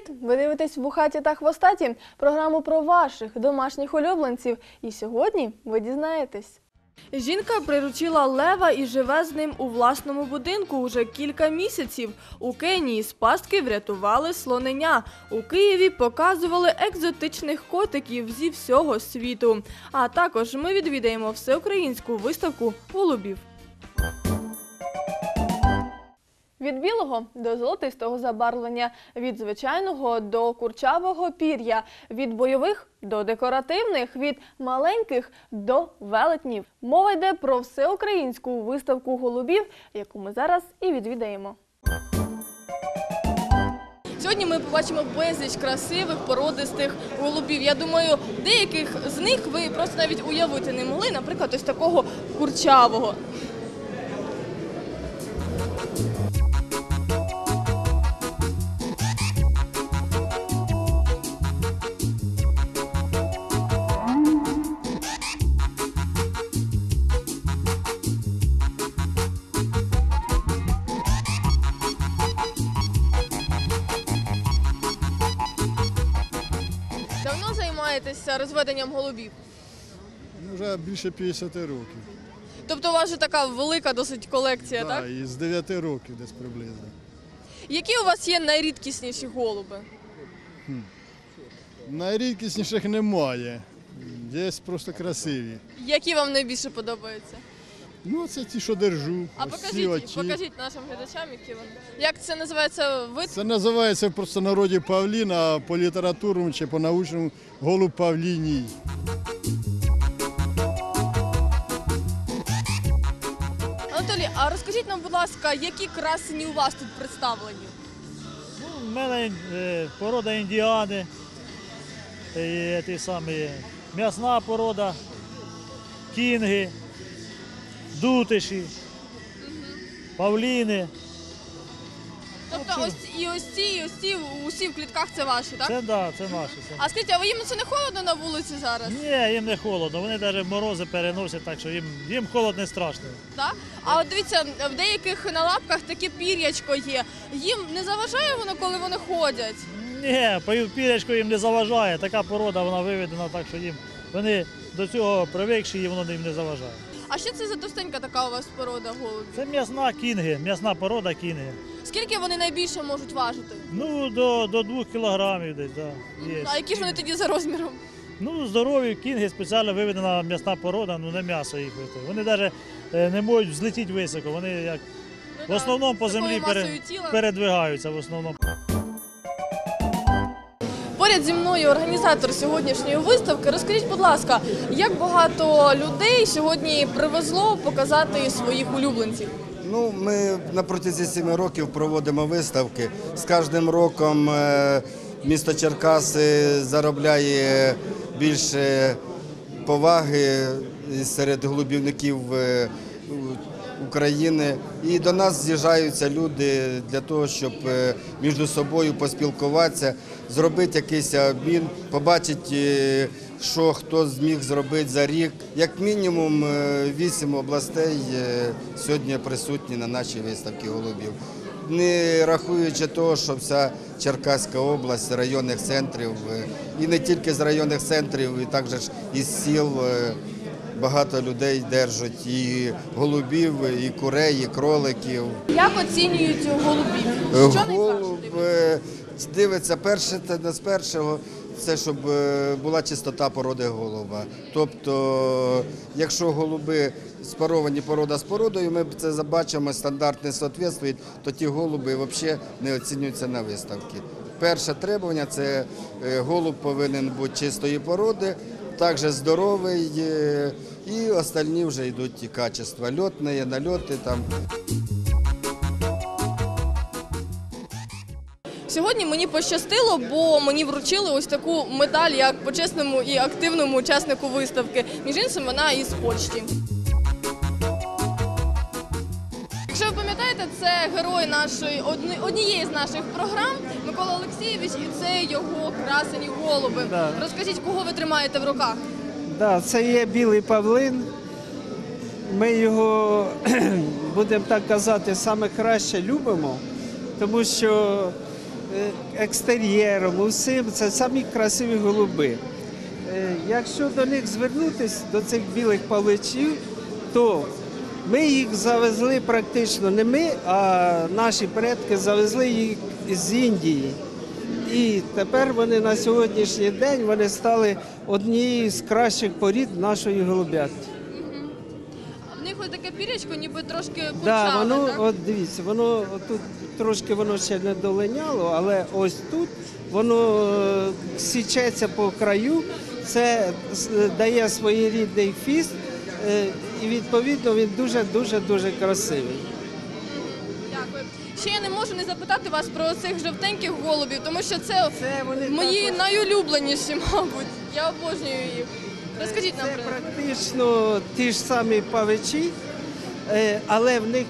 Привіт! Ви дивитесь в хаті та хвостаті програму про ваших домашніх улюбленців. І сьогодні ви дізнаєтесь. Жінка приручила лева і живе з ним у власному будинку уже кілька місяців. У Кенії з пастки врятували слоненя. У Києві показували екзотичних котиків зі всього світу. А також ми відвідаємо всеукраїнську виставку голубів. Від білого до золотистого забарвлення, від звичайного до курчавого пір'я, від бойових до декоративних, від маленьких до велетнів. Мова йде про всеукраїнську виставку голубів, яку ми зараз і відвідаємо. Сьогодні ми побачимо безліч красивих породистих голубів. Я думаю, деяких з них ви просто навіть уявити не могли, наприклад, ось такого курчавого. Займаєтеся розведенням голубів? Ну, Вже більше 50 років. Тобто у вас же така велика досить колекція, так? Так, і з 9 років десь приблизно. Які у вас є найрідкісніші голуби? Найрідкісніших немає. Є просто красиві. Які вам найбільше подобаються? Ну, це ті, що держу. А Ось ці покажіть, оті. покажіть нашим глядачам, які вони. Як це називається вид? Це називається в простонароді павлін, а по літературному чи по научному голуб павліній. Анатолій, а розкажіть нам, будь ласка, які красені у вас тут представлені? У мене е, порода індіани, е, ті самі, м'ясна порода, кінги, дутиші, павліни. Тобто ось і ось ці, і ось ці, усі в клітках це ваші, так? Це да, це наші. Це. А скажіть, а ви їм це не холодно на вулиці зараз? Ні, їм не холодно, вони навіть морози переносять, так що їм, їм холод не страшно. Так? А от дивіться, в деяких на лапках таке пір'ячко є. Їм не заважає воно, коли вони ходять? Ні, пірячко їм не заважає, така порода вона виведена, так що їм вони до цього привикші і воно їм не заважає. А що це за товстенька така у вас порода голубів? Це м'ясна кінги, м'ясна порода кінги. Скільки вони найбільше можуть важити? Ну, до, до 2 кілограмів десь, да, є. А які ж вони тоді за розміром? Ну, здорові кінги спеціально виведена м'ясна порода, ну не м'ясо їх. вити. Вони навіть не можуть взлетіти високо, вони як в основному по Такою землі масою пере, тіла. передвигаються в основному. Поряд зі мною організатор сьогоднішньої виставки. Розкажіть, будь ласка, як багато людей сьогодні привезло показати своїх улюбленців? Ну, ми на протязі семи років проводимо виставки. З кожним роком е, місто Черкаси заробляє більше поваги серед голубівників е, України. І до нас з'їжджаються люди для того, щоб е, між собою поспілкуватися, зробити якийсь обмін, побачити, е, що хто зміг зробити за рік. Як мінімум е, вісім областей е, сьогодні присутні на нашій виставці голубів. Не рахуючи того, що вся Черкаська область з районних центрів, і не тільки з районних центрів, і також із сіл багато людей держать і голубів, і курей, і кроликів. Як оцінюють голубів? Що Голуб найкраще? Дивиться перше та з першого. Це щоб е, була чистота породи голуба. Тобто, якщо голуби спаровані порода з породою, ми це забачимо, стандарт не то ті голуби взагалі не оцінюються на виставці. Перше требування це е, голуб повинен бути чистої породи, також здоровий, е, і остальні вже йдуть качества. Льотні, нальоти там. Сьогодні мені пощастило, бо мені вручили ось таку медаль як почесному і активному учаснику виставки. Між іншим, вона із Польщі. Якщо ви пам'ятаєте, це герой нашої однієї з наших програм Микола Олексійович, і це його красені голуби. Да. Розкажіть, кого ви тримаєте в руках? Да, це є білий павлин. Ми його, будемо так казати, саме краще любимо, тому що екстер'єром, усім. Це самі красиві голуби. Е, Якщо до них звернутися, до цих білих павличів, то ми їх завезли практично не ми, а наші предки завезли їх з Індії. І тепер вони на сьогоднішній день вони стали однією з кращих порід нашої голубятки. Пірячко, ніби трошки Да, воно, от дивіться, воно тут трошки воно ще не долиняло, але ось тут воно е, січеться по краю, це с- дає своєрідний фіст, е, і відповідно він дуже дуже красивий. Дякую. Ще я не можу не запитати вас про цих жовтеньких голубів, тому що це, Це вони мої також- найулюбленіші, мабуть. Я обожнюю їх. Розкажіть нам Це про них. практично ті ж самі павичі, е, але в них,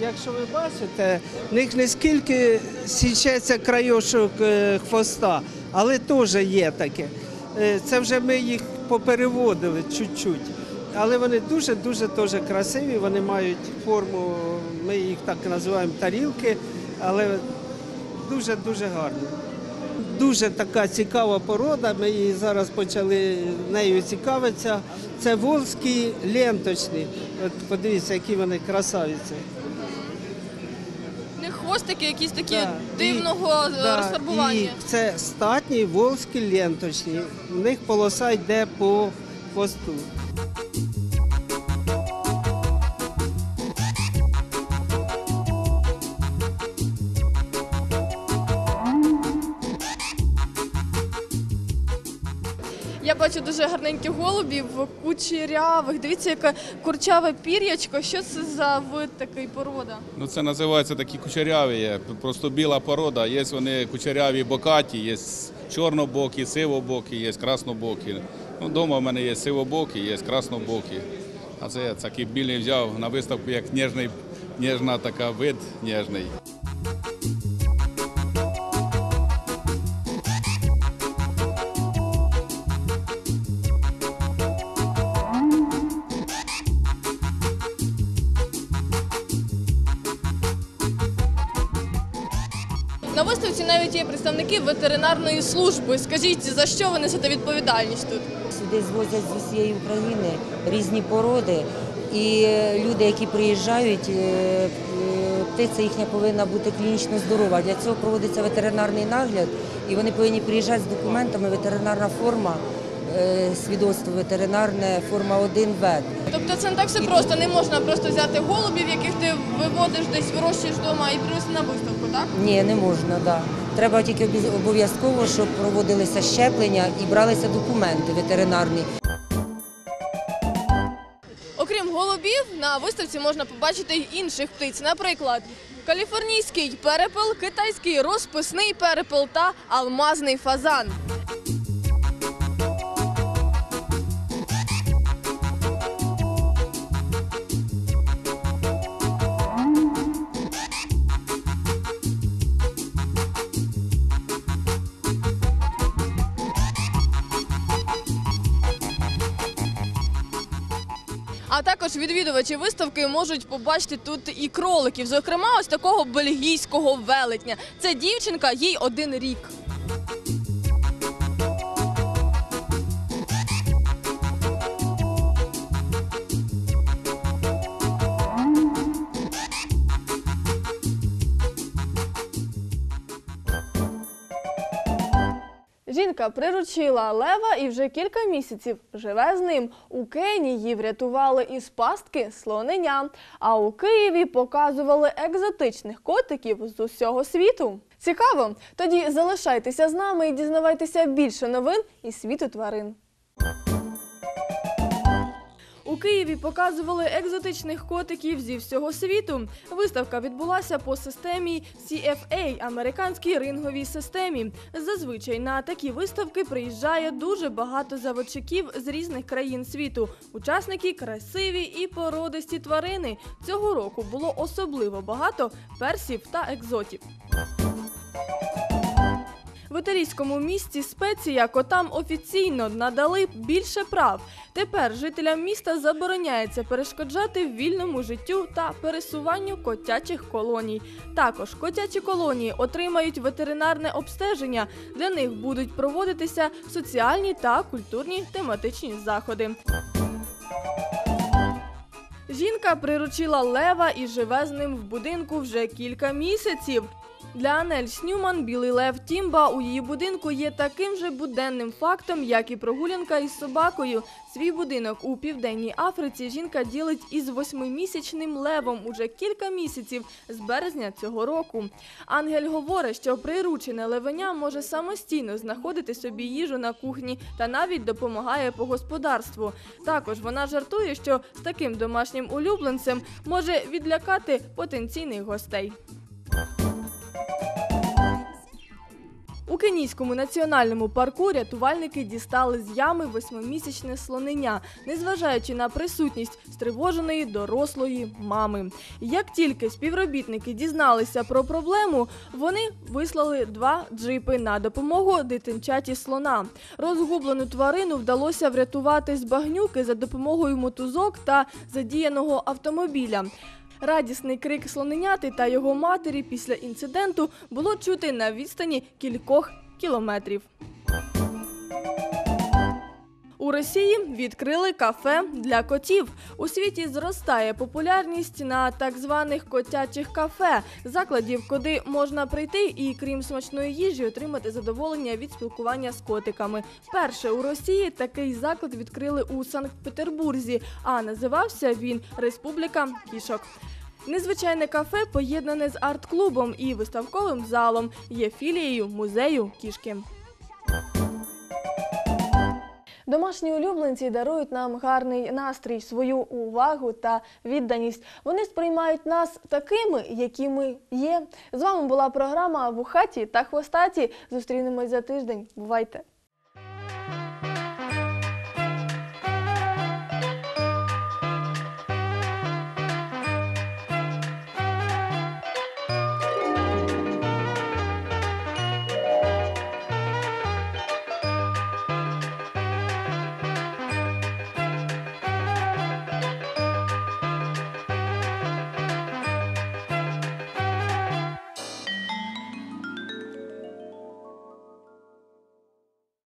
якщо ви бачите, в них не скільки січеться крайошок е, хвоста, але теж є таке. Е, Це вже ми їх попереводили чуть-чуть. Але вони дуже-дуже теж красиві, вони мають форму, ми їх так називаємо тарілки, але дуже-дуже гарні. Дуже така цікава порода. Ми її зараз почали нею цікавитися. Це волзькі ленточні. От подивіться, які вони красавиці. Не хвостики якісь такі Да, дивного і- е, да, розфарбування. І це статні волзькі ленточні. В них полоса йде по хвосту. Дуже гарненьких голубів, кучерявих. Дивіться, яке курчаве пір'ячко. Що це за вид такий порода? Ну, це називається такі кучеряві. Просто біла порода. Є вони кучеряві бокаті, є чорнобокі, сивобокі, є краснобокі. Ну, дома в мене є сивобокі, є краснобокі. А це я такий білий взяв на виставку як ніжний, ніжна така вид ніжний. Виставці навіть є представники ветеринарної служби. Скажіть, за що вони за відповідальність тут? Сюди звозять з усієї України різні породи, і люди, які приїжджають, е, е, птиця їхня повинна бути клінічно здорова. Для цього проводиться ветеринарний нагляд, і вони повинні приїжджати з документами. Ветеринарна форма, свідоцтво ветеринарне, форма 1 вет. Тобто це не так все просто. Не можна просто взяти голубів, яких ти виводиш десь, вирощуєш вдома і принести на виставку, так? Ні, не можна, да. Треба тільки обов'язково, щоб проводилися щеплення і бралися документи ветеринарні. Окрім голубів, на виставці можна побачити й інших птиць. Наприклад, каліфорнійський перепел, китайський розписний перепел та алмазний фазан. А також відвідувачі виставки можуть побачити тут і кроликів, зокрема, ось такого бельгійського велетня. Це дівчинка, їй один рік. Жінка приручила лева і вже кілька місяців живе з ним. У Кенії врятували із пастки слонення, а у Києві показували екзотичних котиків з усього світу. Цікаво? Тоді залишайтеся з нами і дізнавайтеся більше новин із світу тварин. Києві показували екзотичних котиків зі всього світу. Виставка відбулася по системі CFA – американській ринговій системі. Зазвичай на такі виставки приїжджає дуже багато заводчиків з різних країн світу. Учасники красиві і породисті тварини. Цього року було особливо багато персів та екзотів. Ветеринар італійському місті Спеція котам офіційно надали більше прав. Тепер жителям міста забороняється перешкоджати вільному життю та пересуванню котячих колоній. Також котячі колонії отримають ветеринарне обстеження. Для них будуть проводитися соціальні та культурні тематичні заходи. Жінка приручила лева і живе з ним в будинку вже кілька місяців. Для Анель Снюман білий лев Тімба у її будинку є таким же буденним фактом, як і прогулянка із собакою. Свій будинок у південній Африці жінка ділить із восьмимісячним левом уже кілька місяців з березня цього року. Ангель говорить, що приручене левеня може самостійно знаходити собі їжу на кухні та навіть допомагає по господарству. Також вона жартує, що з таким домашнім улюбленцем може відлякати потенційних гостей. У Кенійському національному парку рятувальники дістали з ями восьмимісячне слонення, незважаючи на присутність стривоженої дорослої мами. Як тільки співробітники дізналися про проблему, вони вислали два джипи на допомогу дитинчаті слона. Розгублену тварину вдалося врятувати з багнюки за допомогою мотузок та задіяного автомобіля. Радісний крик слоненяти та його матері після інциденту було чути на відстані кількох кілометрів. У Росії відкрили кафе для котів. У світі зростає популярність на так званих котячих кафе, закладів, куди можна прийти і, крім смачної їжі, отримати задоволення від спілкування з котиками. Перше у Росії такий заклад відкрили у Санкт-Петербурзі, а називався він Республіка кішок. Незвичайне кафе поєднане з арт-клубом і виставковим залом. Є філією музею кішки. Домашні улюбленці дарують нам гарний настрій, свою увагу та відданість. Вони сприймають нас такими, які ми є. З вами була програма в хаті та хвостаті. Зустрінемось за тиждень. Бувайте!